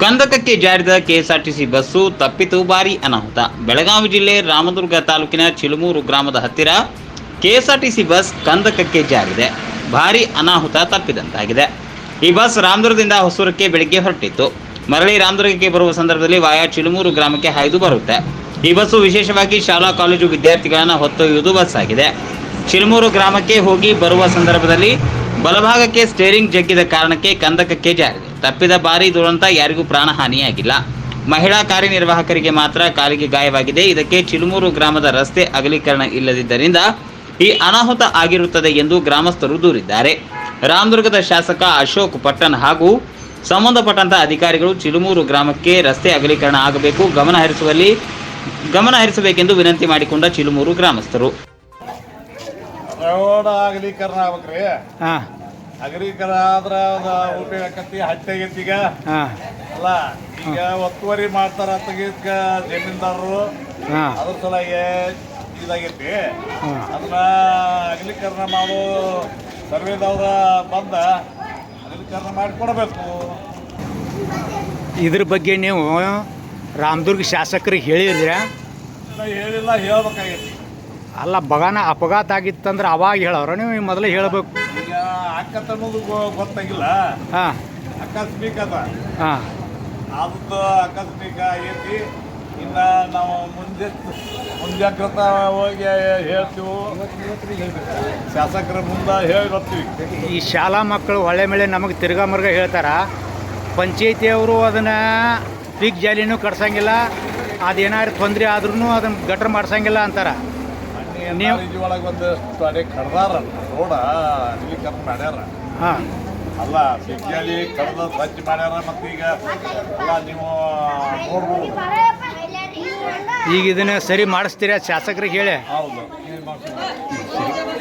ಕಂದಕಕ್ಕೆ ಜಾರಿದ KSRTC bus ತಪ್ಪಿತು ಭಾರಿ ಅನಾಹುತ. ಬೆಳಗಾವಿ ಜಿಲ್ಲೆ ರಾಮದುರ್ಗ ತಾಲೂಕಿನ ಚಿಲುಮೂರು ಗ್ರಾಮದ ಹತ್ತಿರ ಕೆಎಸ್ಆರ್ಟಿಸಿ ಬಸ್ ಕಂದಕಕ್ಕೆ ಜಾರಿದೆ. ಭಾರಿ ಅನಾಹುತ ತಪ್ಪಿದಂತಾಗಿದೆ. ಈ ಬಸ್ ರಾಮದುರ್ಗದಿಂದ ಹೊಸೂರಕ್ಕೆ ಬೆಳಗ್ಗೆ ಹೊರಟಿತ್ತು. ಮರಳಿ ರಾಮದುರ್ಗಕ್ಕೆ ಬರುವ ಸಂದರ್ಭದಲ್ಲಿ ವಾಯಾ ಚಿಲುಮೂರು ಗ್ರಾಮಕ್ಕೆ ಹಾಯ್ದು ಬರುತ್ತೆ. ಈ ಬಸ್ಸು ವಿಶೇಷವಾಗಿ ಶಾಲಾ, ಕಾಲೇಜು ವಿದ್ಯಾರ್ಥಿಗಳನ್ನು ಹೊತ್ತೊಯ್ಯುವುದು ಬಸ್ ಆಗಿದೆ ಚಿಲುಮೂರು ಗ್ರಾಮಕ್ಕೆ ಹೋಗಿ ಬರುವ ಸಂದರ್ಭದಲ್ಲಿ ಬಲಭಾಗಕ್ಕೆ ಸ್ಟೇರಿಂಗ್ ಜಗ್ಗಿದ ಕಾರಣಕ್ಕೆ ಕಂದಕಕ್ಕೆ ಜಾರಿದೆ. ತಪ್ಪಿದ ಬಾರಿ ದುರಂತ ಯಾರಿಗೂ ಪ್ರಾಣಹಾನಿಯಾಗಿಲ್ಲ. ಮಹಿಳಾ ಕಾರ್ಯನಿರ್ವಾಹಕರಿಗೆ ಮಾತ್ರ ಕಾಲಿಗೆ ಗಾಯವಾಗಿದೆ. ಇದಕ್ಕೆ ಚಿಲುಮೂರು ಗ್ರಾಮದ ರಸ್ತೆ ಅಗಲೀಕರಣ ಇಲ್ಲದಿದ್ದರಿಂದ ಈ ಅನಾಹುತ ಆಗಿರುತ್ತದೆ ಎಂದು ಗ್ರಾಮಸ್ಥರು ದೂರಿದ್ದಾರೆ. ರಾಮದುರ್ಗದ ಶಾಸಕ ಅಶೋಕ್ ಪಟ್ಟಣ್ ಹಾಗೂ ಸಂಬಂಧಪಟ್ಟಂತ ಅಧಿಕಾರಿಗಳು ಚಿಲುಮೂರು ಗ್ರಾಮಕ್ಕೆ ರಸ್ತೆ ಅಗಲೀಕರಣ ಆಗಬೇಕು. ಗಮನ ಹರಿಸುವಲ್ಲಿ ವಿನಂತಿ ಮಾಡಿಕೊಂಡ ಚಿಲುಮೂರು ಗ್ರಾಮಸ್ಥರು. ರೋಡ್ ಅಗಲೀಕರಣ ಆಗ್ಬೇಕ್ರಿ. ಹಾಂ. ಅಗಲೀಕರಣ ಆದ್ರ ಅದ ಉಪಯೋಗ ಆಕತಿ ಹತ್ತೆಗೈತಿ ಈಗ. ಹಾಂ. ಅಲ್ಲ ಈಗ ಒತ್ತುವರಿ ಮಾಡ್ತಾರ ತೆಗಿದ್ಕ ಜಮೀನ್ದಾರರು. ಹಾಂ. ಅದ್ರ ಸಲುವಾಗಿ ಇದಾಗೈತಿ. ಅದನ್ನ ಅಗಲೀಕರಣ ಮಾಡೋ ಸರ್ವೇದವ್ರ ಬಂದ ಅಗಲೀಕರಣ ಮಾಡಿಕೊಡ್ಬೇಕು ಇದ್ರ ಬಗ್ಗೆ ನೀವು ರಾಮದುರ್ಗ ಶಾಸಕರಿಗೆ ಹೇಳಿದ್ರೆ? ಹೇಳಿಲ್ಲ ಹೇಳ್ಬೇಕಾಗೈತಿ. ಅಲ್ಲ ಬಗಾನ ಅಪಘಾತ ಆಗಿತ್ತಂದ್ರೆ ಅವಾಗ ಹೇಳೋರು ನೀವು ಮೊದಲೇ ಹೇಳಬೇಕು. ಈಗ ಅಕ್ಕತ್ ಅನ್ನೋದು ಗೊ- ಗೊತ್ತಾಗಿಲ್ಲ. ಹಾಂ. ಆಕಸ್ಮಿಕ ಅದ. ಹಾಂ. ಅದು ಆಕಸ್ಮಿಕ ಆಗೈತಿ. ಇನ್ನ ನಾವು ಮುಂದೆ ಮುಂಜಾಗ್ರತ ಹೋಗಿ ಹೇಳ್ತೀವಿ. ಶಾಸಕರ ಮುಂದೆ ಹೇಳಿ ಬರ್ತೀವಿ. ಈ ಶಾಲಾ ಮಕ್ಕಳು ಒಳ್ಳೆ ಮೇಲೆ ನಮಗೆ ತಿರ್ಗಾ ಮರ್ಗ ಹೇಳ್ತಾರ ಪಂಚಾಯತಿಯವರು ಅದನ್ನು ಪೀಕ್ ಜಾಲಿನೂ ಕಟ್ಸಂಗಿಲ್ಲ ಅದೇನಾದ್ರು ತೊಂದರೆ ಆದ್ರೂ ಅದನ್ನು ಗಟ್ರ ಮಾಡ್ಸಂಗಿಲ್ಲ ಅಂತಾರ. ನೀವು- ನೀವು ಒಳಗೆ ಒಂದು ಅಡೆ ಕಡ್ದಾರ ರೋಡ ಅಗಲೀಕರಣ ಮಾಡ್ಯಾರ. ಹಾಂ. ಅಲ್ಲ ಸಿಗ್ಗಾಲಿ ಕಡ್ದ ಸ್ವಚ್ಛ ಮಾಡ್ಯಾರ ಮತ್ತೆ ಈಗ ಅಲ್ಲ ನೀವು ನೋಡ್ಬೋದು. ಈಗ ಇದನ್ನು ಸರಿ ಮಾಡಿಸ್ತೀರಾ ಶಾಸಕರಿಗೆ ಹೇಳಿ? ಹೌದು. ಏನ್ ಮಾಡ್ತೀವಿ?